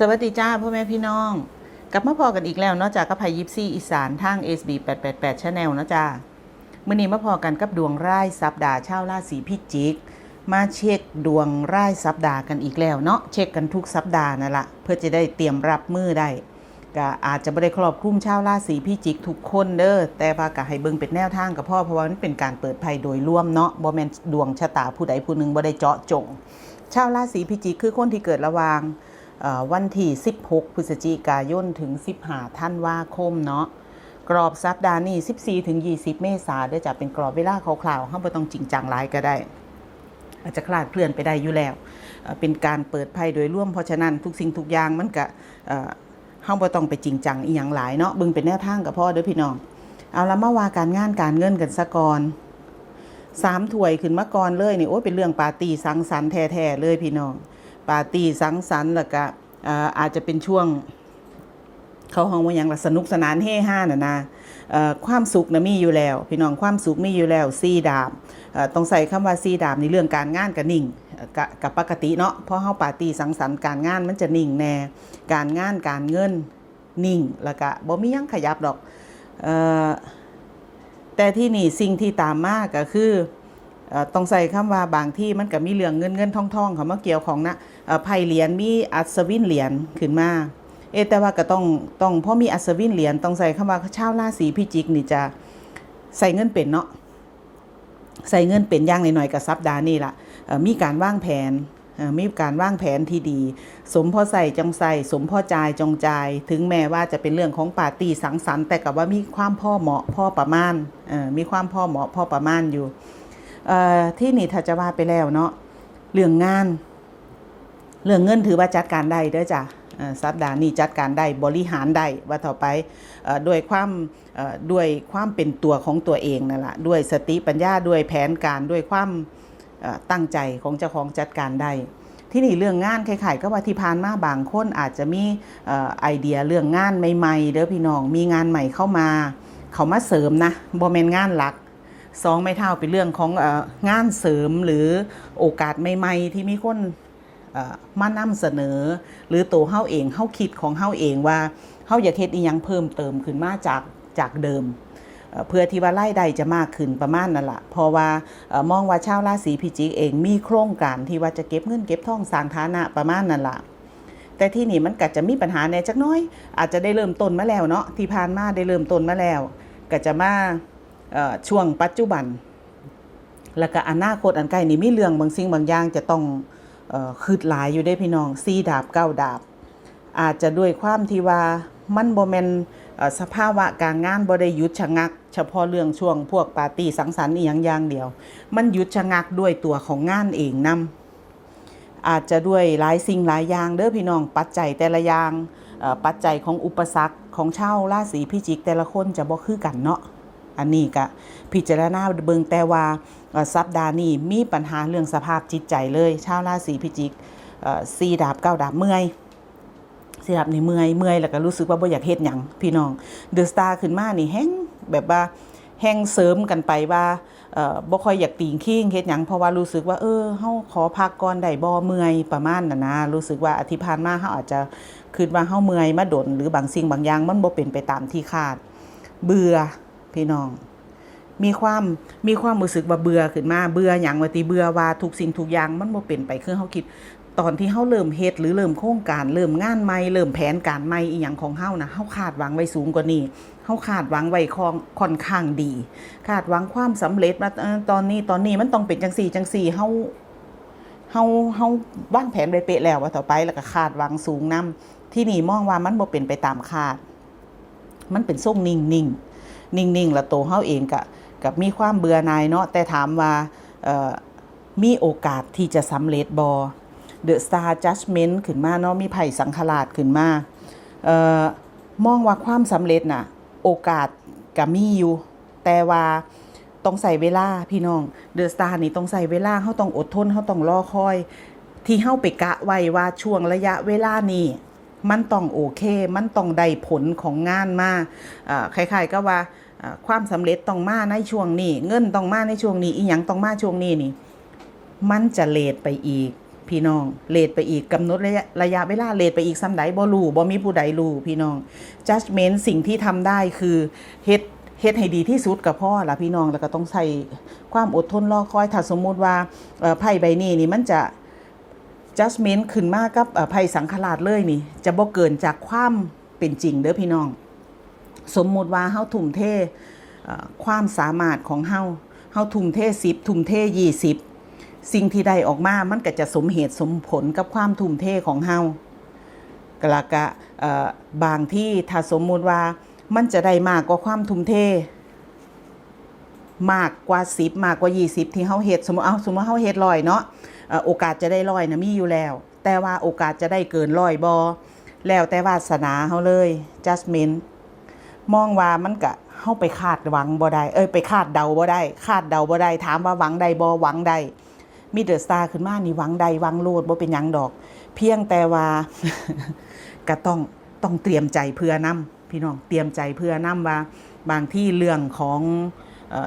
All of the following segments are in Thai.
สวัสดีจ้าพ่อแม่พี่น้องกลับมาพอกันอีกแล้วเนาะจากกระไพยิปซี่อีสานทาง SB 888 Channel เนาะจ้ามื่อนี้มาพอกันกับดวงร่ายสัปดาห์เช่าราศีพิจิก มาเช็คดวงร่ายสัปดาห์กันอีกแล้วเนาะเช็คกันทุกสัปดาห์นั่นละเพื่อจะได้เตรียมรับมือได้ก็อาจจะไม่ได้ครอบคลุมชาวราศีพิจิกทุกคนเด้อแต่ว่าก็ให้เบิ่งเป็นแนวทางกับพ่อเพราะว่ามันเป็นการเปิดภัยโดยรวมเนาะบ่แม่นดวงชะตาผู้ใดผู้หนึ่งบ่ได้เจาะจงชาวราศีพิจิกคือคนที่เกิดระหว่าง วันที่ 16 พฤศจิกายน ถึง 15ธันว่าคมเนาะกรอบสัปดาห์นี้ 14 ถึง 20 เมษาดี๋ยจะเป็นกรอบเวลาคร่าวๆห้ามบ่ต้องจริงจังหลายก็ได้ อาจจะคลาดเคลื่อนไปได้อยู่แล้ว เป็นการเปิดภัยโดยร่วมเพราะฉะนั้นทุกสิ่งทุกอย่างมันก็เอ่อเฮาบ่ต้องไปจริงจังอีหยังหลายเนาะบิ่งเป็นแนวทางกับพ่อเด้อพี่น้องเอาละมาว่าการงานการเงินกันซะก่อนสามถ้วยขึ้นมาก่อนเลยนี่โอ้เป็นเรื่องปาร์ตี้สังสรรค์แท้ๆเลยพี่น้อง ปาร์ตี้สังสรรค์แล้วก็อาจจะเป็นช่วง เขาห้องว่าหยังละสนุกสนานเฮฮาน่ะนะความสุขนะมีอยู่แล้ว พี่น้องความสุขมีอยู่แล้วซีดาบต้องใส่คำว่าซีดาบในเรื่องการงานกับนิ่งกับกับปกติเนาะเพราะเฮาปาร์ตี้สังสรรค์การงานมันจะนิ่งแน่การงานการเงินนิ่งแล้วก็บ่มียังขยับดอกแต่ที่นี่สิ่งที่ตามมาก็คือ ต้องใส่คำว่าบางที่มันก็มีเรื่องเงินเงินทองทองเขามาเกี่ยวของนะไพ่เหรียญมีอัศวินเหรียญขึ้นมาเอแต่ว่าก็ต้องต้องเพราะมีอัศวินเหรียญต้องใส่คำว่าชาวราศีพิจิกนี่จะใส่เงินเป็นเนาะใส่เงินเป็นย่างหน่อยๆกับสัปดาห์นี้ล่ะมีการวางแผนมีการวางแผนที่ดี สมพอใส่จงใส่สมพอจ่ายจงจ่าย ถึงแม้ว่าจะเป็นเรื่องของปาร์ตี้สังสรรค์แต่กับว่ามีความพ่อเหมาะพ่อประมาณมีความพ่อเหมาะพ่อประมาณอยู่ ที่นี่ถ้าจะว่าไปแล้วเนาะเรื่องงานเรื่องเงินถือว่าจัดการได้เด้อจ้ะสัปดาห์นี้จัดการได้บริหารได้ว่าต่อไปด้วยความด้วยความเป็นตัวของตัวเองนั่นแหละด้วยสติปัญญาด้วยแผนการด้วยความตั้งใจของเจ้าของจัดการได้ ที่นี่เรื่องงานคล้ายๆก็ว่าที่ผ่านมาบางคนอาจจะมีอไอเดียเรื่องงานใหม่ๆเด้อพี่น้องมีงานใหม่เข้ามา เขามาเสริมนะบ่แมนงานหลัก สองไม่เท่าเป็นเรื่องของงานเสริมหรือโอกาสใหม่ๆ ที่มีคนมานำเสนอ หรือตัวเฮาเองเฮาคิดของเฮาเองว่าเฮาอยากเฮ็ดอีหยังเพิ่มเติมขึ้นมาจากจากเดิม เพื่อที่ว่ารายได้จะมากขึ้นประมาณนั่นละเพราะว่ามองว่าชาวราศีพิจิกเองมีโครงการที่ว่าจะเก็บเงินเก็บทองสร้างฐานะประมาณนั่นละแต่ที่นี่มันก็จะมีปัญหาแน่จักน้อย อาจจะได้เริ่มต้นมาแล้วเนาะที่ผ่านมาได้เริ่มต้นมาแล้วก็จะมา ช่วงปัจจุบัน แล้วก็อนาคตอันใกล้นี่มีเรื่องบางสิ่งบางอย่างจะต้องอคืดหลายอยู่ได้พี่น้องซีดาบเก้าดาบ อาจจะด้วยความที่ว่ามันบ่แม่นสภาวะการงานบ่ได้หยุดชะงัก เฉพาะเรื่องช่วงพวกปาร์ตี้สังสรรค์อีหยังอย่างเดียว มันหยุดชะงักด้วยตัวของงานเองนํอาจจะด้วยหลายสิ่งหลายอย่างเด้อพี่น้องปัจจัยแต่ละอย่างปัจจัยของอุปสรรคของเช่าราศีพิจิกแต่ละคนจะบ่คือกันเนาะ อันนี้ก็พิจารณาเบิงแต่ว่าสัปดาห์นี้มีปัญหาเรื่องสภาพจิตใจเลยชาวราศีพิจิกสี่ดาบเก้าดาบเมื่อยสี่ดาบนี่เมื่อยเมื่อยแล้วก็รู้สึกว่าบ่อยากเฮ็ดหยังพี่น้องเดอะสตาร์ขึ้นมานี่แห้งแบบว่าแห้งเสริมกันไปว่าบ่ค่อยอยากตีงคิงเฮ็ดหยังเพราะว่ารู้สึกว่าเออเฮาขอพักก่อนได้บ่เมื่อยประมาณนั้นนะรู้สึกว่าอาทิตย์ผ่านมาเฮาอาจจะคิดว่าเฮาเมื่อยมาดนหรือบางสิ่งบางอย่างมันบ่เป็นไปตามที่คาด เบื่อ พี่น้อง มีความมีความรู้สึกว่าเบื่อขึ้นมาเบื่ออย่างว่าติเบื่อว่าทุกสิ่งทุกอย่างมันบ่เป็นไปคือเฮาคิดตอนที่เฮาเริ่มเฮ็ดหรือเริ่มโครงการเริ่มงานใหม่เริ่มแผนการใหม่อีหยังของเฮานะเฮาคาดหวังไว้สูงกว่านี้เฮาคาดหวังไว้คอนค่อนข้างดี คาดหวังความสำเร็จว่าตอนนี้ตอนนี้มันต้องเป็นจังซี่จังซี่เฮาเฮาเฮาวางแผนไว้เป๊ะแล้วว่าต่อไปแล้วก็คาดหวังสูงนํที่นี่มองว่ามันบ่เป็นไปตามคาด มันเป็นทรงนิ่งนิ่ง นิ่งๆ แล้วโตเฮาเองกะกับมีความเบื่อหน่ายเนาะแต่ถามว่ามีโอกาสที่จะสำเร็จบอ The Star Judgment ขึ้นมาเนาะมีไผ่สังขลาดขึ้นมาออมองว่าความสำเร็จน่ะโอกาสก็มีอยู่ แต่ว่าต้องใส่เวลาพี่น้อง The Star นี่ต้องใส่เวลาเฮาต้องอดทนเฮาต้องรอคอย ที่เฮาไปกะไว้ว่าช่วงระยะเวลานี้ มันต้องโอเค มันต้องได้ผลของงานมาคล้ายๆก็ว่าความสำเร็จต้องมาในช่วงนี้ เงินต้องมาในช่วงนี้ อีหยังต้องมาช่วงนี้นี่ มันจะเลทไปอีก พี่น้องเลทไปอีกกำหนดระยะระยะเวลาเลทไปอีกซ้ำใดบ่รู้บ่มีผู้ใดรู้พี่น้อง judgment สิ่งที่ทำได้คือเฮ็ดเฮ็ดให้ดีที่สุดกับพ่อละพี่น้องแล้วก็ต้องใส่ความอดทนรอคอยถ้าสมมุติว่าไพ่ใบนี้นี่มันจะ judgment ขึ้นมากกับเอ่อไพ่สังขลาดเลยนี่ จะบ่เกินจากความเป็นจริงเด้อพี่น้อง สมมุติว่าเฮาทุ่มเทความสามารถของเฮาเฮาทุ่มเท10ทุ่มเท20สิ่งที่ได้ออกมามันก็จะสมเหตุสมผลกับความทุ่มเทของเฮากละกะบางที่ถ้าสมมุติว่ามันจะได้มากกว่าความทุ่มเท มากกว่า10มากกว่า20ที่เฮาเฮ็ดสมมุติเอาสมมุติเฮาเฮ็ดร้อยเนาะ โอกาสจะได้ร้อยนะมีอยู่แล้ว แต่ว่าโอกาสจะได้เกินร้อยบ่แล้วแต่วาสนาเฮาเลย judgment มองว่ามันก็เฮาไปคาดหวังบ่ได้เอ้ยไปคาดเดาบ่ได้ คาดเดาบ่ได้ถามว่าหวังใดบ่หวังใดมีเดอะสตาร์ขึ้นมานี่หวังใดหวังโลดบ่เป็นยังดอก เพียงแต่ว่าก็ต้องต้องเตรียมใจเพื่อนํพี่น้องเตรียมใจเพื่อนํว่าบางที่เรื่องของ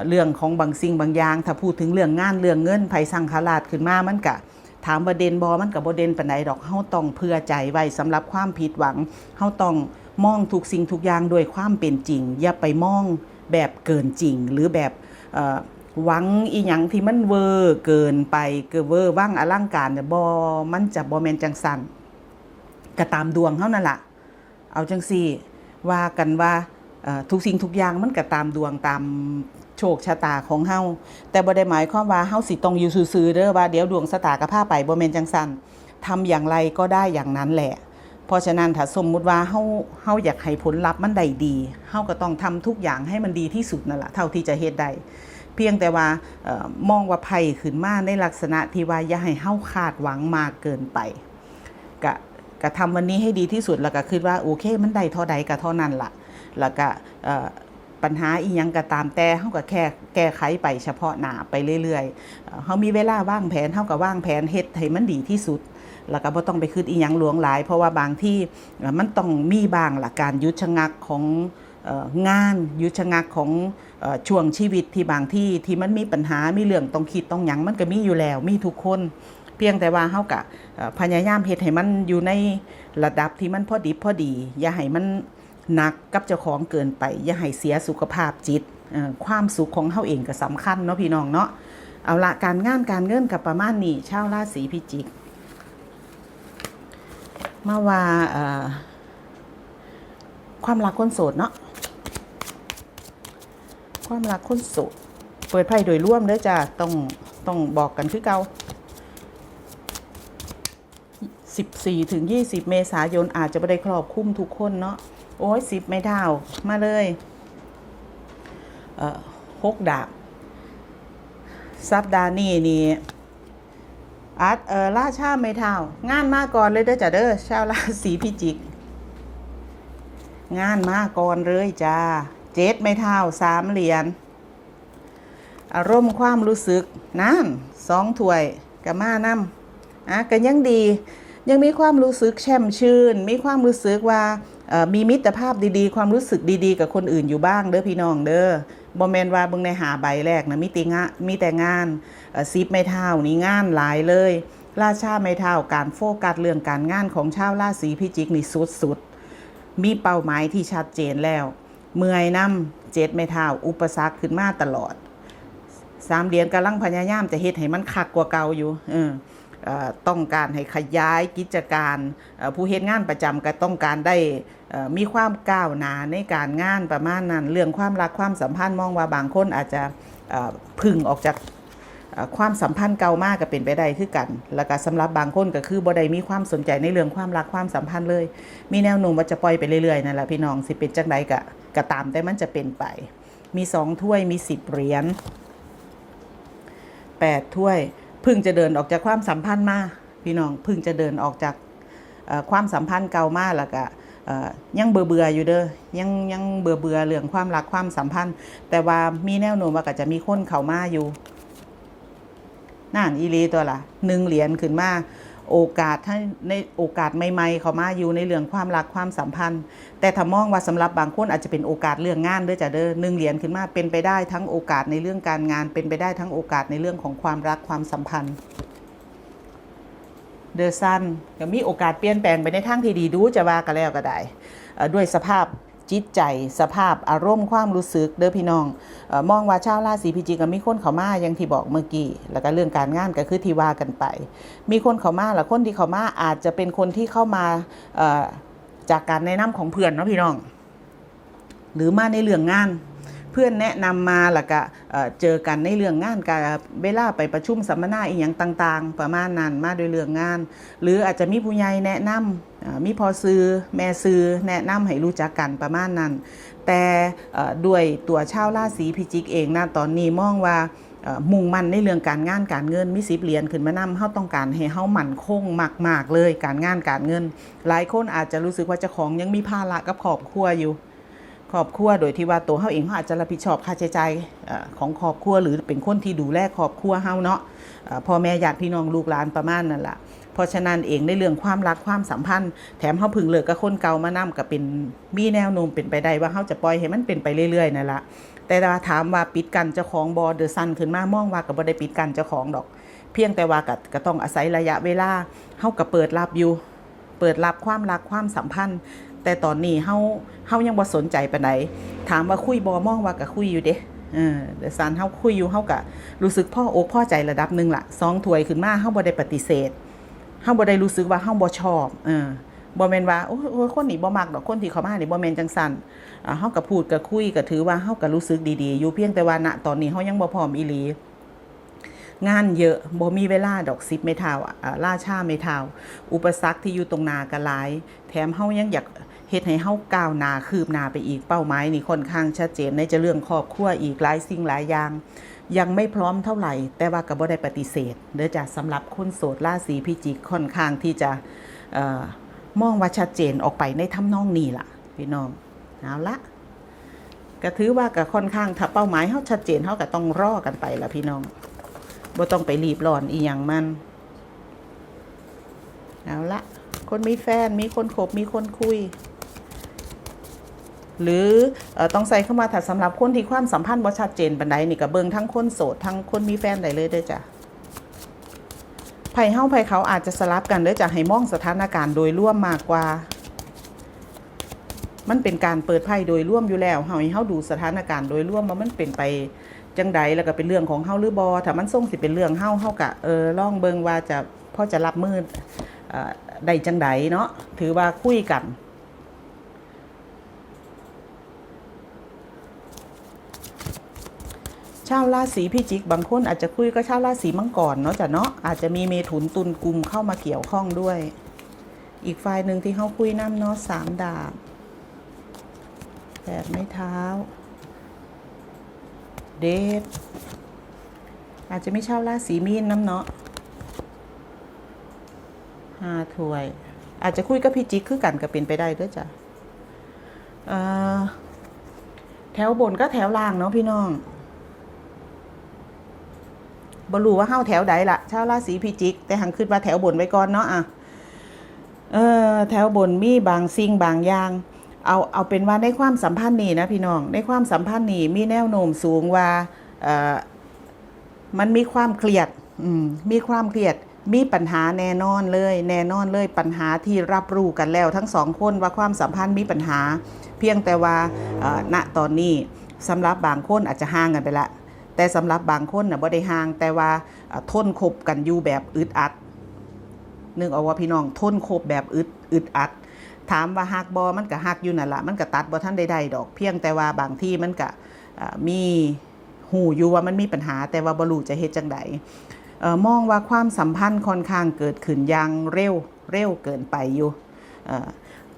เรื่องของบางสิ่งบางอย่าง ถ้าพูดถึงเรื่องงานเรื่องเงินภัยสังขาราชขึ้นมามันก็ถามว่าเด่นบ่มันก็บ่เด่นปานใดดอกเฮาต้องเพื่อใจไว้สำหรับความผิดหวังเฮาต้องมองทุกสิ่งทุกอย่างด้วยความเป็นจริง อย่าไปมองแบบเกินจริง หรือแบบหวังอีหยังที่มันเวอร์เกินไปเกิเวอร์ว่างอลังการเนี่ยบ่มันจะบ่แมนจังซันก็ตามดวงเฮานั่นละเอาจังซี่ว่ากันว่าทุกสิ่งทุกอย่างมันก็ตามดวงตาม โชคชะตาของเฮาแต่บ่ได้หมายความว่าเฮาสิต้องอยู่ซื่อๆเด้อว่าเดี๋ยวดวงชะตาก็พาไปบ่แม่นจังซั่นทำอย่างไรก็ได้อย่างนั้นแหละ เพราะฉะนั้นถ้าสมมุติว่าเฮาเฮาอยากให้ผลลัพธ์มันได้ดีเฮาก็ต้องทำทุกอย่างให้มันดีที่สุดนั่นแหละเท่าที่จะเฮ็ดได้เพียงแต่ว่าออมองว่าไพ่ขึ้นมาในลักษณะที่ว่าอย่าให้เฮาคาดหวังมากเกินไปกะกะทำวันนี้ให้ดีที่สุดแล้วก็คิดว่าโอเค มันได้เท่าใดก็เท่านั้นล่ะ แล้วก็เอ่อ ปัญหาอีหยังก็ตามแต่เฮาก็แค่แก้ไขไปเฉพาะหน้าไปเรื่อยๆเฮามีเวลาว่างแผนเฮาก็ว่างแผนเฮ็ดให้มันดีที่สุดแล้วก็บ่ต้องไปคิดอีหยังหลวงหลาย เพราะว่าบางที่มันต้องมีบางละการยุดชะงักของงานยุชะงักของช่วงชีวิตที่บางที่ที่มันมีปัญหา มีเรื่องต้องคิดต้องหยังมันก็มีอยู่แล้วมีทุกคน เพียงแต่ว่าเฮากะพยายามเฮ็ดให้มันอยู่ในระดับที่มันพอดีพอดี อย่าให้มัน นักกับเจ้าของเกินไป อย่าให้เสียสุขภาพจิตความสุขของเฮาเองก็สำคัญเนาะพี่น้องเนาะเอาละการงานการเงินกับประมาณนี้ชาวราศีพิจิกมาว่าความรักคนโสดเนาะความรักคนโสดเปิดไพ่โดยร่วมเด้อจ้าต้องต้องบอกกันคือเก่า14ถึง20 เมษายนอาจจะไม่ได้ครอบคลุมทุกคนเนาะ โอ้ยสิบไม่เท่ามาเลย เอ่อหกดาบสัปดาห์นี้นี่อาร์ตเออล่าชาไม่เท่างานมาก่อนเลยเด้อจ้ะเด้อชาวราศีพิจิก งานมาก่อนเลยจ้าเจ็ดไม่เท่าสามเหรียญอารมณ์ความรู้สึกนั่นสองถ้วยกับมานำอะก็ยังดี ยังมีความรู้สึกแช่มชื่น มีความรู้สึกว่า มีมิตรภาพดีๆ ความรู้สึกดีๆ กับคนอื่นอยู่บ้างเด้อพี่น้องเด้อบ่แมนว่าเบิ่งในหาใบแรกนะมีต่งะมีแต่งานซิปไม่เท่านี่งานหลายเลย ราชาไม่เท่าการโฟกัสเรื่องการงานของชาวราศีพิจิกนี่สุดๆ มีเป้าหมายที่ชัดเจนแล้ว เมื่อยนำเจ็ดไม่เท่าอุปสรรคขึ้นมาตลอดสามเดือนกำลังพยายามจะเฮ็ดให้มันคักกว่าเก่าอยู่เออต้องการให้ขยายกิจการผู้เฮ็ดงานประจำก็ต้องการได้ มีความก้าวหน้าในการงานประมาณนั้น เรื่องความรักความสัมพันธ์มองว่าบางคนอาจจะพึ่งออกจากความสัมพันธ์เก่ามากก็เป็นไปได้คือกัน แล้วก็สำหรับบางคนก็คือบ่ได้มีความสนใจในเรื่องความรักความสัมพันธ์เลย มีแนวโน้มว่าจะปล่อยไปเรื่อยๆนั่นแหละพี่น้องสิเป็นจังใดก็ก็ตามแต่มันจะเป็นไป มีสองถ้วยมีสิบเหรียญแปดถ้วยพึ่งจะเดินออกจากความสัมพันธ์มาพี่น้องพึ่งจะเดินออกจากความสัมพันธ์เก่ามาแล้วก็ ยังเบื่อเบื่ออยู่เด้อยังยังเบื่อเบื่อเรื่องความรักความสัมพันธ์ แต่ว่ามีแนวโน้มว่าก็จะมีคนเข้ามาอยู่นั่นอีหลีตัวละหนึ่งเหรียญขึ้นมาโอกาสให้ในโอกาสใหม่ๆเขามาอยู่ในเรื่องความรักความสัมพันธ์ แต่ถ้ามองว่าสำหรับบางคนอาจจะเป็นโอกาสเรื่องงานด้อจ้ะเด้อหนึ่งเหรียญขึ้นมาเป็นไปได้ทั้งโอกาสในเรื่องการงาน เป็นไปได้ทั้งโอกาสในเรื่องของความรักความสัมพันธ์ เดอซันก็มีโอกาสเปลี่ยนแปลงไปในทางที่ดีดูจะว่ากันแล้วก็ได้ด้วยสภาพจิตใจสภาพอารมณ์ความรู้สึกเด้อพี่น้องอมองว่าชาวราศีพิจิกก็มีคนเขามาอย่างที่บอกเมื่อกี้แล้วก็เรื่องการงานก็คือที่ว่ากันไป มีคนเขามาแล้วคนที่เขามาอาจจะเป็นคนที่เข้ามาจากการแนะนำของเพื่อนเนาะพี่น้อง หรือมาในเรื่องงาน เพื่อนแนะนำมาแล้วก็เจอกันในเรื่องงานการเวลาไปประชุมสัมมนาอีกอย่างต่างๆ ประมาณนั้นมาโดวยเรื่องงาน หรืออาจจะมีผู้ใหญ่แนะนำอ่ามีพอซื้อแม่ซื้อแนะนำให้รู้จักกันประมาณนั้น แต่ด้วยตัวชาวราศีพิจิกเองนะตอนนี้มองว่ามุ่งมั่นในเรื่องการงานการเงินมีสิบเหรียญขึ้นมานำเฮาต้องการให้เฮามั่นคงมาก ๆ เลยการงานการเงิน หลายคนอาจจะรู้สึกว่าเจ้าของยังมีภาระกับครอบครัวอยู่ ครอบครัวโดยที่ว่าตัวเฮาเองเขาอาจจะรับผิดชอบค่าใช้จ่ายของครอบครัวหรือเป็นคนที่ดูแลครอบครัวเฮาเนาะพ่อแม่ญาติพี่น้องลูกหลานประมาณนั่นแหละเพราะฉะนั้นเองในเรื่องความรักความสัมพันธ์ แถมเฮาพึงเลิกกับคนเก่ามานํก็เป็นมีแนวโน้มเป็นไปได้ว่าเฮาจะปล่อยให้มันเป็นไปเรื่อยๆนั่นละแต่ว่าถามว่าปิดกันเจ้าของบอเดอซันขึ้นมามองว่าก็บ่ได้ปิดกันเจ้าของดอก เพียงแต่ว่าก็ก็ต้องอาศัยระยะเวลาเฮาก็เปิดรับอยู่ เปิดรับความรักความสัมพันธ์ แต่ตอนนี้เฮาเฮายังบ่สนใจปานใดถามว่าคุยบ่มองว่าก็คุยอยู่เด้เออเดี๋ยวซานเฮาคุยอยู่เฮาก็รู้สึกพ่ออกพ่อใจระดับหนึ่งละสองถวยขึ้นมาเฮาบ่ได้ปฏิเสธเฮาบ่ได้รู้สึกว่าเฮาบ่ชอบเออบ่แม่นว่าโอ้โอ้ยคนนี้บ่มักดอกคนที่เขามานี่บ่แม่นจังซั่นอ่าเฮาก็พูดก็คุยก็ถือว่าเฮาก็รู้สึกดีๆ อยู่เพียงแต่ว่าณตอนนี้เฮายังบ่พร้อมอีหลีงานเยอะบ่มีเวลาดอกซิปไม่เท่าอ่าล่าชาไม่เท่าอุปสรรคที่อยู่ตรงหน้าก็หลาย แถมเฮายังอยาก เฮ็ดให้เฮาก้าวหน้าคืบหน้าไปอีกเป้าหมายนี่ค่อนข้างชัดเจนในจะเรื่องครอบครัวอีกหลายสิ่งหลายอย่าง ยังไม่พร้อมเท่าไหร่ แต่ว่าก็บ่ได้ปฏิเสธเด้อจ้ะสำหรับคนโสดราศีพิจิกค่อนข้างที่จะเอ่อมองว่าชัดเจนออกไปในทำนองนี้ล่ะพี่น้องเอาละก็ถือว่าก็ค่อนข้างถ้าเป้าหมายเฮาชัดเจนเฮาก็ต้องรอกันไปล่ะพี่น้องบ่ต้องไปรีบร้อนอีหยังมันเอาละคนมีแฟนมีคนคบมีคนคุย หรือต้องใส่เข้ามาถ้าสำหรับคนที่ความสัมพันธ์บ่ชัดเจนปานใดนี่ก็เบิงทั้งคนโสดทั้งคนมีแฟนได้เลยเด้อจ้ะไผเฮาไผเขาอาจจะสลับกันเด้อจ้ะให้มองสถานการณ์โดยร่วมมากกว่า มันเป็นการเปิดไพ่โดยร่วมอยู่แล้วเฮาให้เฮาดูสถานการณ์โดยร่วมว่ามันเป็นไปจังใดแล้วก็เป็นเรื่องของเฮาหรือบอถ้ามันส่งสิเป็นเรื่องเฮาเฮากะเออลองเบิงว่าจะพอจะรับมือออได้จังใดเนาะถือว่าคุยกัน ชาวราศีพิจิก บางคนอาจจะคุยก็ชาวราศีมังกรเนาะจ้ะเนาะอาจจะมีเมถุนตุลกุมเข้ามาเกี่ยวข้องด้วย อีกฝ่ายหนึ่งที่เขาคุยน้ำเนาะสามดาบแปดไม้เท้า เดทอาจจะไม่ชาวราศีมีนน้ำเนาะห้าถ้วย อาจจะคุยกับพี่จิกคือกันก็เป็นไปได้ด้วยจ้ะแถวบนก็แถวล่างเนาะพี่น้อง บรู้ว่าเฮาแถวใดละชาวราศีพิจิก แต่หังคิดว่าแถวบนไว้ก่อนเนาะอะเออแถวบนมีบางสิ่งบางอย่างเอาเอาเป็นว่าในความสัมพันธ์นี้นะพี่น้องในความสัมพันธ์นี้มีแนวโน้มสูงว่าเออมันมีความเครียดอืมมีความเครียดมีปัญหาแน่นอนเลย แน่นอนเลยปัญหาที่รับรู้กันแล้ว ทั้งสองคนว่าความสัมพันธ์มีปัญหา เพียงแต่ว่าณตอนนี้สำหรับบางคนอาจจะห่างกันไปละ แต่สำหรับบางคนน่ะบ่ได้ห่างแต่ว่าเอ่อทนคบกันอยู่แบบอึดอัดนึกเอาว่าพี่น้องทนคบแบบอึดอึดอัด ถามว่าฮักบอมันก็ฮักอยู่นั่นละมันก็ตัดบ่ท่านใดๆดอก เพียงแต่ว่าบางที่มันก็มีหูอยู่ว่ามันมีปัญหา แต่ว่าบ่รู้จะเฮ็ดจังใดมองว่าความสัมพันธ์ค่อนข้างเกิดขึ้นอย่างเร็วเร็วเกินไปอยู่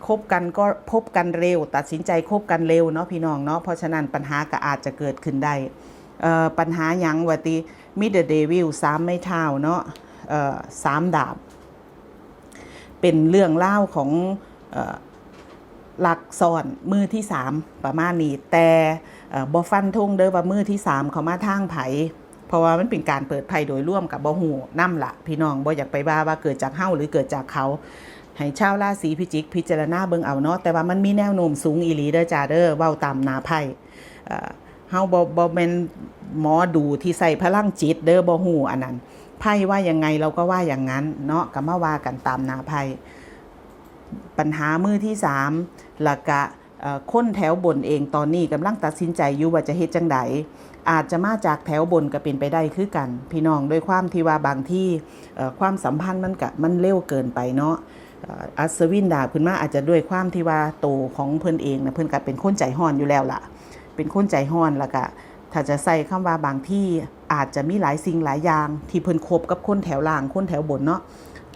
คบกันก็พบกันเร็ว ตัดสินใจคบกันเร็วเนาะพี่น้องเนาะเพราะฉะนั้นปัญหาก็อาจจะเกิดขึ้นได้ ปัญหาหยังวะติมิเดเดวิลสามไม่เท่าเนาะสามดาบ เป็นเรื่องเล่าของหลักซ่อนมือที่สามประมาณนี้แต่บอฟันทุ่งเด้อว่ามือที่สามเขามาทางไผเพราะว่ามันเป็นการเปิดไพ่โดยร่วมกับบอหูน้ำละพี่น้องบออยากไปว่าว่าเกิดจากเฮ้าหรือเกิดจากเขาให้ชาวราศีพิจิก พิจารณาเบิ่งเอาเนาะแต่ว่ามันมีแนวโน้มสูงอีหลีเด้อจ้าเด้อเว้าตามนาไพ่ เอ่อเฮาบ่บ่แม่นหมอดูที่ใส่พลังจิตเด้อบ่ฮู้อันนั้นไพ่ว่ายังไงเราก็ว่าอย่างนั้น เนาะก็มาว่ากันตามหนาไพ่ปัญหามือที่สามหลักกะเอ่อคนแถวบนเองตอนนี้กำลังตัดสินใจอยู่ว่าจะเฮ็ดจังใดอาจจะมาจากแถวบนก็เป็นไปได้คือกัน พี่น้องด้วยความที่ว่าบางที่ความสัมพันธ์มันกะมันเร็วเกินไปเนาะอัศวินดาบขึ้นมาอาจจะด้วยความที่ว่าโตของเพิ่อนเองนะเพิ่อนก็เป็นคนใจห้อนอยู่แล้วล่ะ เป็นคนใจห้อนแล้วก็ถ้าจะใส่คำว่าบางที่อาจจะมีหลายสิ่งหลายอย่าง ที่เพิ่นคบกับคนแถวล่างคนแถวบนเนาะ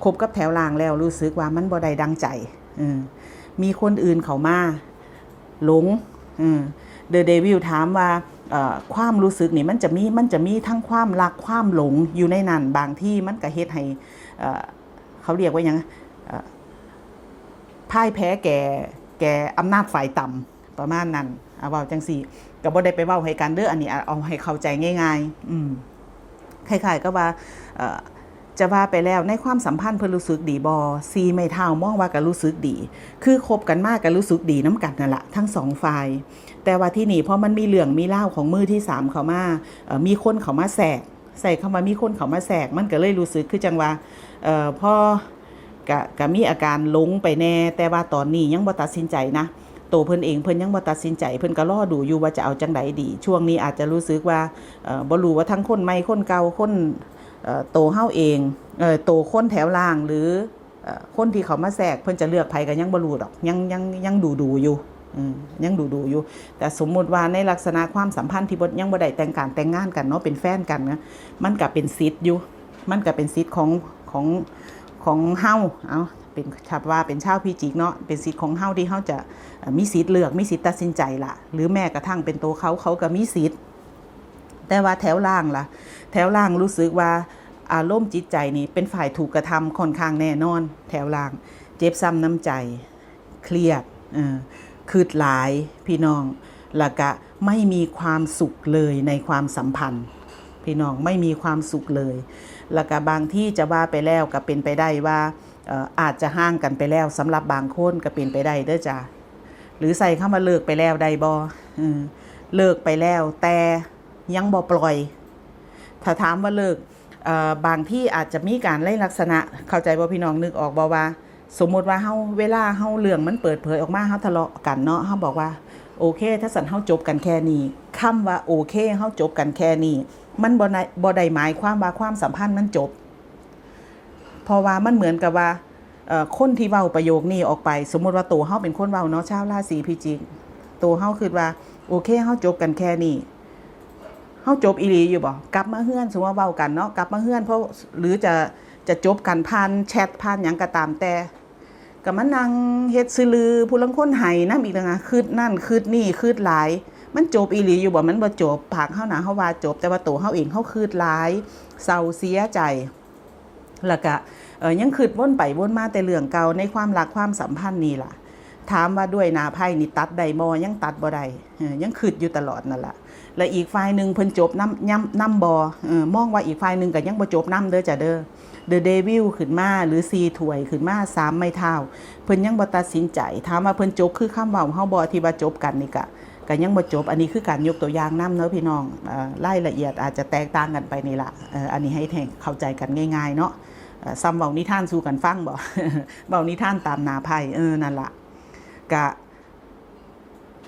คบกับแถวล่างแล้วรู้สึกว่ามันบ่ได้ดังใจอืมมีคนอื่นเขามาหลงเดอะเดวิลถามว่าความรู้สึกนี่มันจะมีมันจะมีทั้งความรักความหลงอยู่ในนั้นบางที่มันก็เฮ็ดให้เขาเรียกว่ายังพ่ายแพ้แก่แก่อำนาจฝ่ายต่ำ ประมาณนั้นเอาเว้าจังซี่ก็บ่ได้ไปเว้าให้กันเด้ออันนี้เอาให้เข้าใจง่าย ๆ อืมคล้ายๆก็ว่าจะว่าไปแล้วในความสัมพันธ์เพิ่นรู้สึกดีบอซีไม่เท่ามองว่าก็รู้สึกดี คือคบกันมากก็รู้สึกดีน้ำกันนั่นแหละทั้งสองฝ่ายแต่ว่าที่นี่เพราะมันมีเรื่องมีเล่าของมือที่สามเขามาเออมีคนเขามาแสกใส่เข้ามามีคนเขามาแสกมันก็เลยรู้สึกคือจังว่าเออพ่อกะกะมีอาการลงไปแน่ แต่ว่าตอนนี้ยังบ่ตัดสินใจนะ โตเพิ่นเองเพิ่นยังบ่ตัดสินใจเพิ่นก็รอดูอยู่ว่าจะเอาจังไดดี ช่วงนี้อาจจะรู้สึกว่าเอ่อบ่รู้ว่าทั้งคนใหม่คนเก่าคนเอ่อโตเฮาเองเอ่อโตคนแถวล่างหรือเอ่อคนที่เขามาแทรกเพิ่นจะเลือกไผก็ยังบ่รู้ดอกยังยังยังดูดูอยู่ยังดูดูอยู่ แต่สมมุติว่าในลักษณะความสัมพันธ์ที่บ่ยังบ่ได้แต่งการแต่งงานกันเนาะเป็นแฟนกันนะมันก็เป็นสิทธิ์อยู่ มันก็เป็นสิทธิ์ของของของเฮาเอา เป็นชับว่าเป็นชาวพิจิกเนาะเป็นสิทธิ์ของเฮาที่เฮาจะมีสิทธิ์เลือกมีสิทธิ์ตัดสินใจล่ะหรือแม้กระทั่งเป็นตัวเขาเขาก็มีสิทธิ์แต่ว่าแถวล่างล่ะ แถวล่างรู้สึกว่าอารมณ์จิตใจนี่เป็นฝ่ายถูกกระทำค่อนข้างแน่นอน แถวล่าง เจ็บซ้ำน้ำใจ เครียดอคืดหลายพี่น้องแล้วก็ไม่มีความสุขเลยในความสัมพันธ์ พี่น้องไม่มีความสุขเลย แล้วก็บางที่จะว่าไปแล้วก็เป็นไปได้ว่า อาจจะห่างกันไปแล้วสำหรับบางคนก็เป็นไปได้เด้อจ้ะหรือใส่เข้ามาเลิกไปแล้วได้บอเลิกไปแล้ว แต่ยังบ่ปล่อย ถ้าถามว่าเลิกบางที่อาจจะมีการไล่ลักษณะ เข้าใจว่พี่น้องนึกออกบอว่า สมมติว่าเฮาเวลาเฮาเรื่องมันเปิดเผยออกมาเฮาทะเลาะกันเนาะเฮาบอกว่าโอเค ถ้าสันเฮาจบกันแค่นี้คำว่าโอเคเฮาจบกันแค่นี้มันบ่ได้บ่ได้หมายความว่าความสัมพันธ์มันจบ เพราะว่ามันเหมือนกับว่าคนที่เว้าประโยคนี้ออกไป สมมติว่าตัวเฮาเป็นคนเว้าเนาะชาวราศีพิจิกตัวเฮาคิดว่า โอเคเฮาจบกันแค่นี้เฮาจบอีหลีอยู่บ่กลับมาเฮือนสมมติว่าเว้ากันเนาะกลับมาเฮือนเพราะหรือจะจะจบกันผ่านแชทผ่านหยังก็ตามแต่ก็มานั่งเฮ็ดซื่อลือผู้ลังคนไห้นำอีกแล้วนะคืดนั่นคืดนี่คืดหลาย มันจบอีหลีอยู่บ่มันบ่จบปากเฮาหนะเฮาว่าจบแต่ว่าตัวเฮาเองเฮาคืดหลายเศร้าเสียใจ แล้วก็ยังคืดวนไปวนมาแต่เรื่องเก่าในความรักความสัมพันธ์นี่ล่ะ ถามว่าด้วยนาไพ่นี่ตัดได้บ่ยังตัดบ่ได้ยังคืดอยู่ตลอดนั่นแหละและอีกฝ่ายหนึ่งเพิ่นจบน้ำย่ำน้ำบอเออมองว่าอีกฝ่ายหนึ่งก็ยังบ่จบน้ำเด้อจ้ะเด้อเดอะเดวิลขึ้นมาหรือซีถวยขึ้นมาสามไม่เท่า เพิ่นยังบ่ตัดสินใจถามว่าเพิ่นจบคือคำเว้าเฮาบ่ที่ว่าจบกันนี่ก็ก็ยังบ่จบ อันนี้คือการยกตัวอย่างนํเนาะพี่น้องเอ่อรายละเอียดอาจจะแตกต่างกันไปนี่ละอันนี้ให้แทงเข้าใจกันง่าย ๆ เนาะ ซ้ำเว้านิทานสู่กันฟังบ่เว้านิทานตามนาไพ่เออนั่นล่ะกะ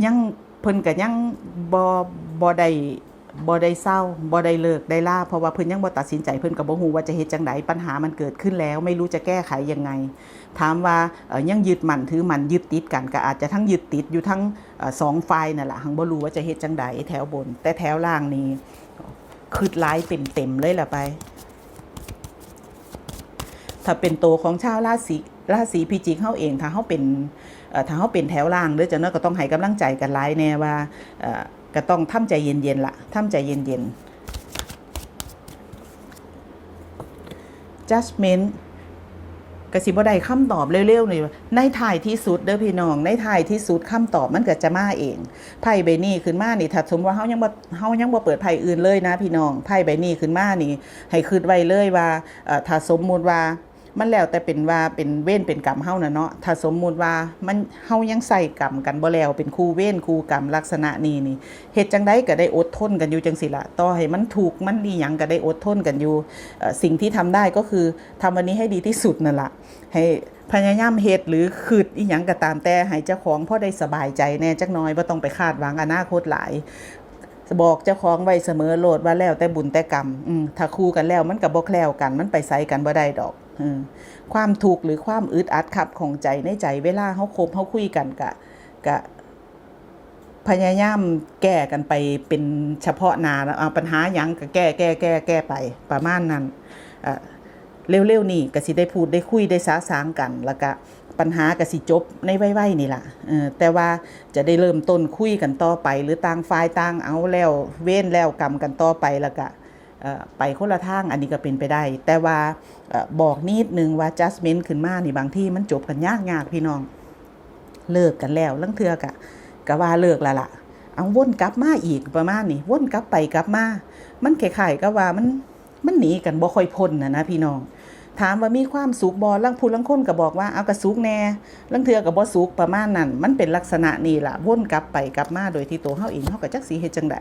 ยังเพิ่นก็ยังบ่บ่ได้บ่ได้เศร้าบ่ได้เลิกได้ลาเพราะว่าเพิ่นยังบ่ตัดสินใจเพิ่นก็บ่ฮู้ว่าจะเฮ็ดจังไดปัญหามันเกิดขึ้นแล้ว ไม่รู้จะแก้ไขยังไง ถามว่ายังยึดมั่นถือมั่นยึดติดกันก็อาจจะทั้งยึดติดอยู่ทั้งสองฝ่ายนั่นล่ะหังบ่รู้ว่าจะเฮ็ดจังไดแถวบน แต่แถวล่างนี่คืดหลายเต็มๆเลยล่ะไป ถ้าเป็นตัวของชาวราศีราศีพิจิกเขาเองถ้าเขาเป็นถ้าเขาเป็นแถวล่างเด้อจะเนาะก็ต้องให้กำลังใจกันหลายแน่ว่าก็ต้องทำใจเย็นๆละทำใจเย็นๆ judgment กสิบ่ได้คำตอบเร็วๆนี่ในถ่ายที่สุดเด้อพี่น้อง ในถ่ายที่สุดคำตอบมันเก็จะมาเองไพ่ใบนี้ขึ้นมานี่ถ้าสมมติว่าเฮายังบ่เฮายังบ่เปิดไพ่อื่นเลยนะพี่น้องไพ่ใบนี้ขึ้นมานี่ ให้คิดไว้เลยว่าเอ่อถ้าสมมุติว่า มันแล้วแต่เป็นว่าเป็นเว้นเป็นกรรมเฮานะเนาะถ้าสมมุติว่ามันเฮายังใส่กรรมกันบ่แล้วเป็นคู่เว้นคู่กรรมลักษณะนี้นี่เฮ็ดจังไดก็ได้อดทนกันอยู่จังสิล่ะต่อให้มันถูกมันดีหยังก็ได้อดทนกันอยู่สิ่งที่ทำได้ก็คือทำวันนี้ให้ดีที่สุดนั่นล่ะให้พยายามเฮ็ดหรือคืดอีหยังก็ตามแต่ให้เจ้าของพ่อได้สบายใจแน่จักน่อยบ่ต้องไปคาดหวังอนาคตหลายบอกเจ้าของไว้เสมอโลดว่าแล้วแต่บุญแต่กรรมอืมถ้าคู่กันแล้วมันก็บ่แคล้วกันมันไปไสกันบ่ได้ดอก ความทุกหรือความอึดอัดขับของใจในใจเวลาเฮาคบเฮาคุยกันกะกะพยายามแก้กันไปเป็นเฉพาะนาแล้วเอาปัญหายังก็แก้แก้แก้แก้ไปประมาณนั้นอะเร็วๆนี่ก็สิได้พูดได้คุยได้สาสางกัน แล้วก็ปัญหาก็สิจบในไวๆนี่ล่ะแต่ว่าจะได้เริ่มต้นคุยกันต่อไป หรือต่างฝ่ายต่างเอาแล้วเว้นแล้วกรรมกันต่อไปแล้วก็ ไปคนละทางอันนี้ก็เป็นไปได้ แต่ว่าบอกนิดนึงว่า adjustment ขึ้นมานี่บางที่มันจบกันยากๆพี่น้อง เลิกกันแล้วลังเทือกะกะว่าเลิกและละเอาวนกลับมาอีกประมาณนี้วนกลับไปกลับมา มันคล้ายๆก็ว่ามันมันหนีกันบ่ค่อยพ้นนะนะพี่น้องถามว่ามีความสุขบ่ลังพูลังค้นก็บอกว่าเอากระสุกแน่ลังเทือก็บ่สุขประมาณนั้นมันเป็นลักษณะนี้ล่ะวนกลับไปกลับมาโดยที่ตัวเฮาเองเฮาก็จักสิเฮ็ดจังได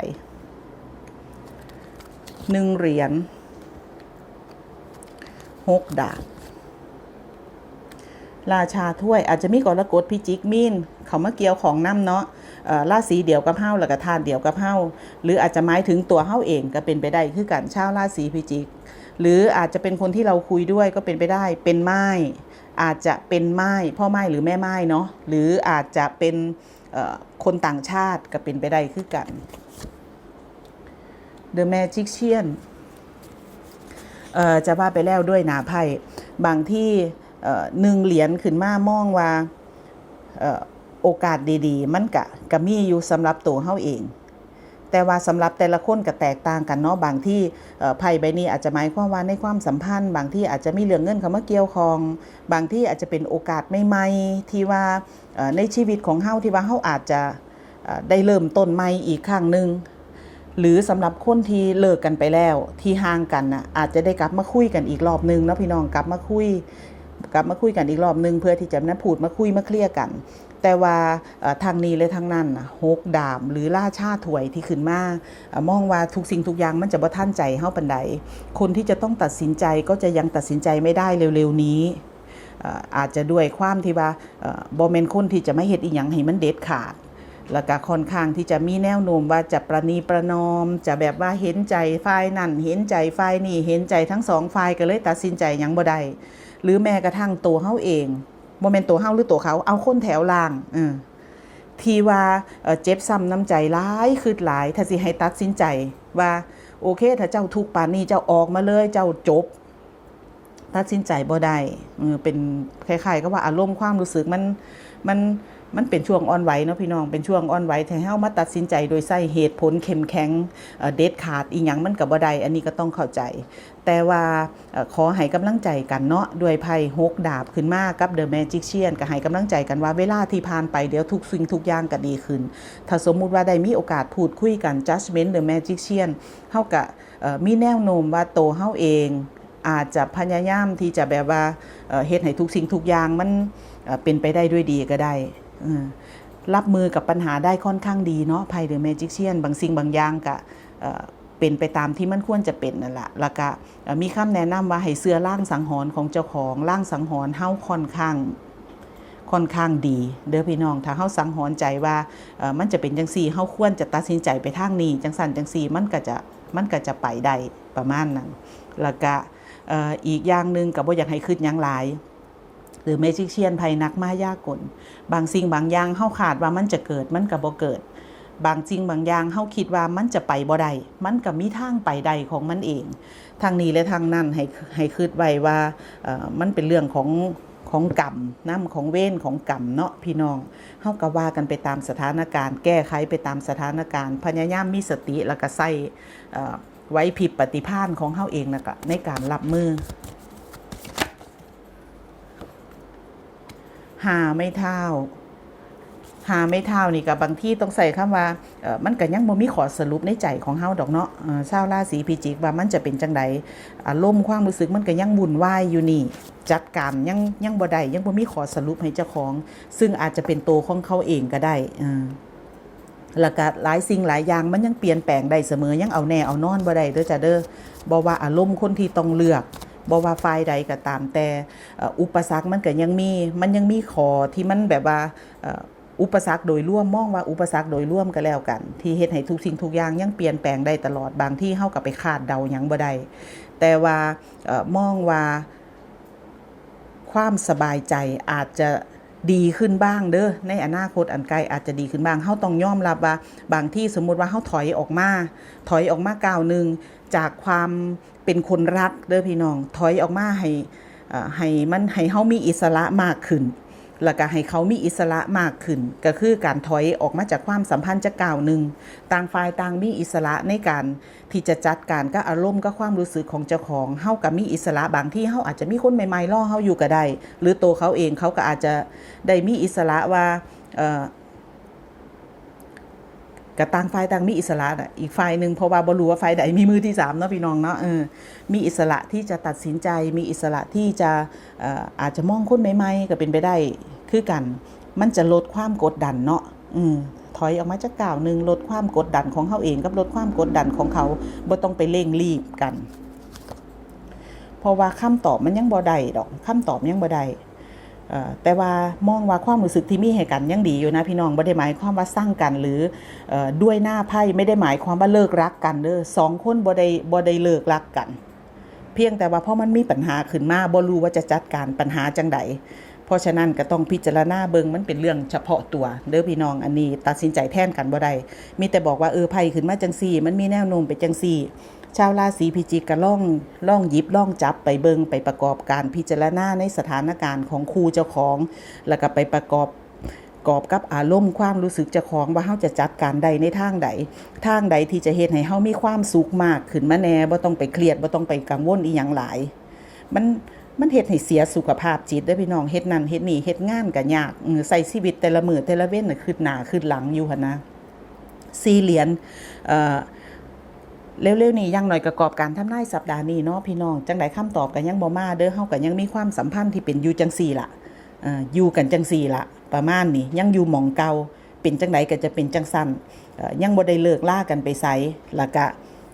หนึ่งเหรียญหกดาบราชาถ้วยอาจจะมีกรกฎพิจิกมีนเขามาเกี่ยวของน้ำเนาะเอ่อราศีเดียวกับเฮาแล้วก็ธาตุเดียวกับเฮาหรืออาจจะหมายถึงตัวเฮาเองก็เป็นไปได้คือกันชาวราศีพิจิก หรืออาจจะเป็นคนที่เราคุยด้วยก็เป็นไปได้เป็นไม้อาจจะเป็นไม้พ่อไม้หรือแม่ไม้เนาะหรืออาจจะเป็นคนต่างชาติก็เป็นไปได้คือกัน The Magician เอ่อจะว่าไปแล้วด้วยหนาไพ่บางที่เอ่อหนึ่งเหรียญขึ้นมามองว่าเอ่อโอกาสดีๆ มันกะกะมีอยู่สำหรับตัวเฮาเอง แต่ว่าสำหรับแต่ละคนก็แตกต่างกันเนาะบางที่เอ่อไพ่ใบนี้อาจจะหมายความว่าในความสัมพันธ์ บางที่อาจจะมีเรื่องเงินเข้ามาเกี่ยวข้อง บางที่อาจจะเป็นโอกาสใหม่ๆที่ว่าเอ่อในชีวิตของเฮาที่ว่าเฮาอาจจะได้เริ่มต้นใหม่อีกครั้งหนึ่ง หรือสำหรับคนที่เลิกกันไปแล้ว ที่ห่างกันน่ะอาจจะได้กลับมาคุยกันอีกรอบนึงนะพี่น้องกลับมาคุย กลับมาคุยกันอีกรอบนึง เพื่อที่จะมาพูดมาคุยมาเคลียร์กัน แต่ว่าทางนี้และทางนั้นนะหกดามหรือล่าชาถวยที่ขึ้นมาอมองว่าทุกสิ่งทุกอย่างมันจะบ่ท่านใจเฮาปันใด คนที่จะต้องตัดสินใจก็จะยังตัดสินใจไม่ได้เร็วๆนี้อาจจะด้วยความที่ว่าเอ่อบ่แม่นคนที่จะไม่เฮ็ดอีหยังให้มันเด็ดขาด แล้วก็ค่อนข้างที่จะมีแนวโน้มว่าจะประนีประนอม จะแบบว่าเห็นใจฝ่ายนั่น เห็นใจฝ่ายนี่ เห็นใจทั้งสองฝ่ายก็เลยตัดสินใจยังบ่ได้หรือแม้กระทั่งตัวเฮาเองบ่แม่นตัวเฮาหรือตัวเขาเอาคนแถวล่างออที่ว่าเจ็บซ้ำน้ำใจหลายคือหลายถ้าสิให้ตัดสินใจว่าโอเค ถ้าเจ้าทุกปานนี้เจ้าออกมาเลยเจ้าจบตัดสินใจบ่ได้เออเป็นคล้ายๆก็ว่าอารมณ์ความรู้สึกมันมัน มันเป็นช่วงอ่อนไหวเนาะพี่น้องเป็นช่วงอ่อนไหวแต่เฮามาตัดสินใจโดยใส่เหตุผลเข้มแข็งเด็ดขาดอีหยังมันก็บ่ได้อันนี้ก็ต้องเข้าใจ แต่ว่าขอให้กำลังใจกันเนาะด้วยไพ่หกดาบขึ้นมากับ The Magician ก็ให้กำลังใจกันว่าเวลาที่ผ่านไปเดี๋ยวทุกสิ่งทุกอย่างก็ดีขึ้น ถ้าสมมุติว่าได้มีโอกาสพูดคุยกัน Judgment The Magician เฮาก็เอ่อมีแนวโน้มว่าโตเฮาเองอาจจะพยายามที่จะแบบว่าเฮ็ดให้ทุกสิ่งทุกอย่างมันเป็นไปได้ด้วยดีก็ได้ รับมือกับปัญหาได้ค่อนข้างดีเนาะภัยเดอะแมจิกเชียนบางสิ่งบางอย่างก็เป็นไปตามที่มันควรจะเป็นนั่นแหละแล้วก็มีคำแนะนำว่าให้เสื้อร่างสังหรณ์ของเจ้าของร่างสังหรณ์เฮาค่อนข้างค่อนข้างดี เด้อพี่น้องถ้าเฮาสังหรณ์ใจว่ามันจะเป็นจังซี่เฮาควรจะตัดสินใจไปทางนี้ จังสันจังซี่มันก็จะมันก็จะไปได้ประมาณนั้นแล้วก็อีกอย่างหนึ่งกับว่าอยากให้ขึ้นยังหลาย หรือเมจิกเชียนภัยนักมายากลบางสิ่งบางอย่างเฮาขาดว่ามันจะเกิดมันก็บบ่เกิด บางสิ่งบางอย่างเฮาคิดว่ามันจะไปบ่ได้มันก็มีทางไปได้ของมันเอง ทางนี้และทางนั้นให้ให้คิดไว้ว่ามันเป็นเรื่องของของกรรมน้ำของเว้นของกรรมเนาะพี่น้องเฮาก็ว่ากันไปตามสถานการณ์ แก้ไขไปตามสถานการณ์พยายามมีสติแล้วก็ใส่ไว้พริบปฏิภาณของเฮาเองนะก็ในการรับมือ หาไม่เท่าหาไม่เท่านี่กับบางที่ต้องใส่คำว่าเอ่อมันก็ยังบ่มีขอสรุปในใจของเฮาดอกเนาะเอ่อชาวราศีพิจิกว่ามันจะเป็นจังไดอารมณ์ความรู้สึกมันก็ยังวุ่นวายอยู่นี่ จัดการยังยังบ่ได้ยังบ่มีขอสรุปให้เจ้าของ ซึ่งอาจจะเป็นตัวของเขาเองก็ได้อ่าแล้วก็หลายสิ่งหลายอย่างมันยังเปลี่ยนแปลงได้เสมอยังเอาแน่เอานอนบ่ได้เด้อจ้ะเด้อบ่ว่าอารมณ์คนที่ต้องเลือก บ่ว่าฝ่ายใดก็ตามแต่อุปสรรคมันก็ยังมีมันยังมีขอที่มันแบบว่าอุปสรรคโดยร่วมมองว่าอุปสรรคโดยร่วมก็แล้วกัน ที่เฮ็ดให้ทุกสิ่งทุกอย่างยังเปลี่ยนแปลงได้ตลอดบางที่เฮากับไปคาดเดายังบ่ได้แต่ว่าออมองว่า ความสบายใจอาจจะดีขึ้นบ้างเด้อในอนาคตอันไกลอาจจะดีขึ้นบ้างเฮาต้องยอมรับว่า บางที่สมมุติว่าเฮาถอยออกมา ถอยออกมาก้าวหนึ่งจากความ เป็นคนรักเด้อพี่น้อง ถอยออกมาให้อ่อให้มันให้เฮามีอิสระมากขึ้น แล้วก็ให้เขามีอิสระมากขึ้น ก็คือการถอยออกมาจากความสัมพันธ์จากก้าวหนึ่งต่างฝ่ายต่างมีอิสระในการที่จะจัดการก็อารมณ์ก็ความรู้สึกของเจ้าของเฮากับมีอิสระบางที่เฮาอาจจะมีคนใหม่ๆล่อเฮาอยู่ก็ได้ หรือตัวเขาเองเขาก็อาจจะได้มีอิสระว่าเอ่อ กับต่างฝ่ายต่างมีอิสระน่ะอีกฝ่ายหนึ่งเพราะว่าบรู้ว่าฝ่ายใดมีมือที่สามเนาะพี่น้องเนาะเออมีอิสระที่จะตัดสินใจ มีอิสระที่จะเอ่ออาจจะมองคนใหม่ๆก็เป็นไปได้คือกัน มันจะลดความกดดันเนาะอืมถอยออกมาจากก่าวหนึ่งลดความกดดันของเขาเองกับลดความกดดันของเขาบ่ต้องไปเร่งรีบกัน เพราะว่าคำตอบมันยังบ่ได้ดอกคำตอบยังบ่ได้ แต่ว่ามองว่าความรู้สึกที่มีให้กันยังดีอยู่นะพี่น้องไม่ได้หมายความว่าสร้างกันหรืออด้วยหน้าไพ่ไม่ได้หมายความว่าเลิกรักกันเด้อสองคนบ่ได้บ่ได้เลิกรักกัน เพียงแต่ว่าเพราะมันมีปัญหาขึ้นมาบ่รู้ว่าจะจัดการปัญหาจังใดเพราะฉะนั้นก็ต้องพิจารณาเบิงมันเป็นเรื่องเฉพาะตัวเด้อพี่น้องอันนี้ ตัดสินใจแทนกันบ่ได้มีแต่บอกว่าเออไพ่ขึ้นมาจังซี่ มันมีแนวโน้มไปจังซี่ ชาวราศีพิจิกก็ล่องล่องยิบล่องจับไปเบิงไปประกอบการพิจารณาในสถานการณ์ของครูเจ้าของ แล้วก็ไปประกอบกอบกับอารมณ์ความรู้สึกเจ้าของว่าเฮาจะจัดการใดในทางใดทางใดที่จะเฮ็ดให้เฮามีความสุขมากขึ้นมาแน่บ่ต้องไปเครียดบ่ต้องไปกังวลอีหยังหลาย มันมันเฮ็ดให้เสียสุขภาพจิตเด้พี่น้องเฮ็ดนั่นเฮ็ดนี่เฮ็ดงานก็ยากใส่ชีวิตแต่ละมือแต่ละเว้นน่ะขึ้นหน้าขึ้นหลังอยู่หั่นนะสี่เหรียญเอ่อ เร็วๆนี้ยังหน่อยประกอบการทำนายสัปดาห์นี้เนาะพี่น้องจังไดคำตอบกันยังบ่มาเด้อเฮาก็ยังมีความสัมพันธ์ที่เป็นอยู่จังซี่ล่ะอ่ออยู่กันจังซี่ล่ะประมาณนี้ยังอยู่หม่องเก่าเป็นจังไดก็จะเป็นจังซั่นเอ่อยังบ่ได้เลิกล่ากันไปไสล้วก็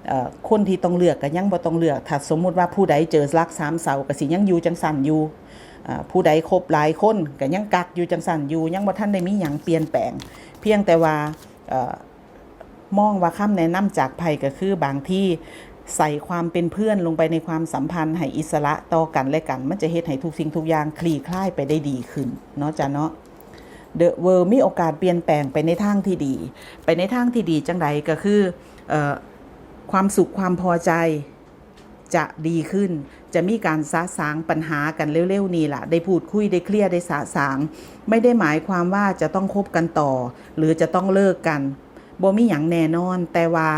เอ่อคนที่ต้องเลือกก็ยังบ่ต้องเลือกถ้าสมมุติว่าผู้ใดเจอรักสามเสาก็สิยังอยู่จังซั่นอยู่ผู้ใดคบหลายคนก็ยังกักอยู่จังซั่นอยู่ยังบ่ทันได้มีหยังเปลี่ยนแปลง เพียงแต่ว่า มองว่าคำแนะนำจากไผ่ก็คือบางที่ใส่ความเป็นเพื่อนลงไปในความสัมพันธ์ให้อิสระต่อกันและกัน มันจะเฮ็ดให้ทุกสิ่งทุกอย่างคลี่คลายไปได้ดีขึ้นเนาะจ้ะเนาะ The World มีโอกาสเปลี่ยนแปลงไปในทางที่ดี ไปในทางที่ดีจังใดก็คือออความสุขความพอใจจะดีขึ้น จะมีการสะสางปัญหากันเร็วๆนี่ล่ะได้พูดคุยได้เคลียร์ได้สะสาง ไม่ได้หมายความว่าจะต้องคบกันต่อ หรือจะต้องเลิกกัน บ่มีหยังแน่นอน แต่ว่า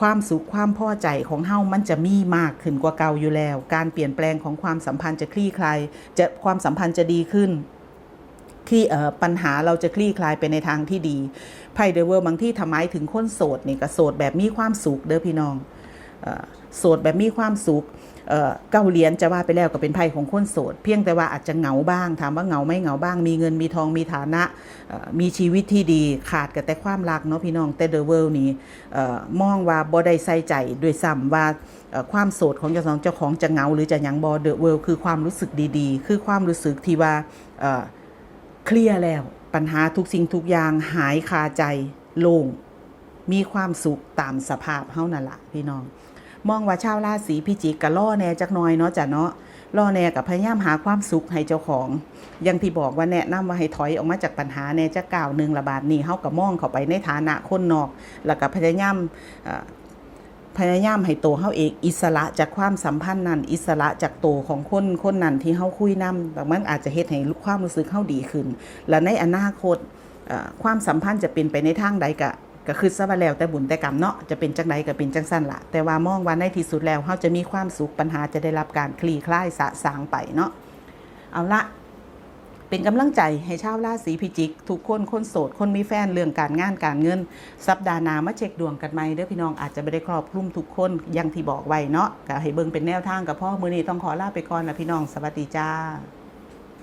ความสุขความพอใจของเฮามันจะมีมากขึ้นกว่าเก่าอยู่แล้ว การเปลี่ยนแปลงของความสัมพันธ์จะคลี่คลายจะความสัมพันธ์จะดีขึ้นที่เออปัญหาเราจะคลี่คลายไปในทางที่ดีไพ่เดอะเวิร์บางที่ทำไมถึงคนโสดนี่ก็โสดแบบมีความสุขเด้อพี่น้องออโสดแบบมีความสุขเก้าเหรียญจะว่าไปแล้วก็เป็นไพ่ของคนโสด เพียงแต่ว่าอาจจะเหงาบ้าง ถามว่าเหงาไหม่เหงาบ้าง มีเงินมีทองมีฐานะมีชีวิตที่ดีขาดกับแต่ความรักเนาะพี่น้องแต่เดอะเวิลด์นี้มองว่าบ่ได้ใส่ใจด้วยซ้ำว่าความโสดของเจ้าของเจ้าของจะเหงาหรือจะยังบ่เดอะเวิลด์คือความรู้สึกดีๆ คือความรู้สึกที่ว่าเคลียร์แล้วปัญหาทุกสิ่งทุกอย่างหายคาใจโล่งมีความสุขตามสภาพเฮานั่นละพี่น้อง มองว่าชาวราศีพิจิกก็ล่อแน่จักน่อยเนาะจ้ะเนาะล่อแน่กับพยายามหาความสุขให้เจ้าของ อยังที่บอกว่าแนะนำว่าให้ถอยออกมาจากปัญหาแน่จักก่าวหนึ่งระบาดนี้เฮาก็มองเข้าไปในฐานะคนนอก แล้วก็พยายามพยายามให้ตัวเฮาเองอิสระจากความสัมพันธ์นั้นอิสระจากตัวของคนคนนั้นที่เฮาคุยนำแต่มันอาจจะเฮ็ดให้ความรู้สึกเฮาดีขึ้น และในอนาคตความสัมพันธ์จะเป็นไปในทางใดก็ ก็คือซะว่าแล้วแต่บุญแต่กรรมเนาะจะเป็นจังใดก็เป็นจังสั้นละแต่ว่ามองว่าในที่สุดแล้วเฮาจะมีความสุขปัญหาจะได้รับการคลี่คลายสะสางไปเนาะเอาละเป็นกำลังใจให้ชาวราศีพิจิก ทุกคนคนโสด คนมีแฟนเรื่องการงานการเงิน สัปดาห์หน้ามาเช็คดวงกันไหมเด้อพี่น้องอาจจะไม่ได้ครอบคลุมทุกคนอยังที่บอกไว้เนาะก็ให้เบิ่งเป็นแนวทางกับพ่อมือนี้ต้องขอลาไปก่อนนะพี่น้องสวัสดีจ้า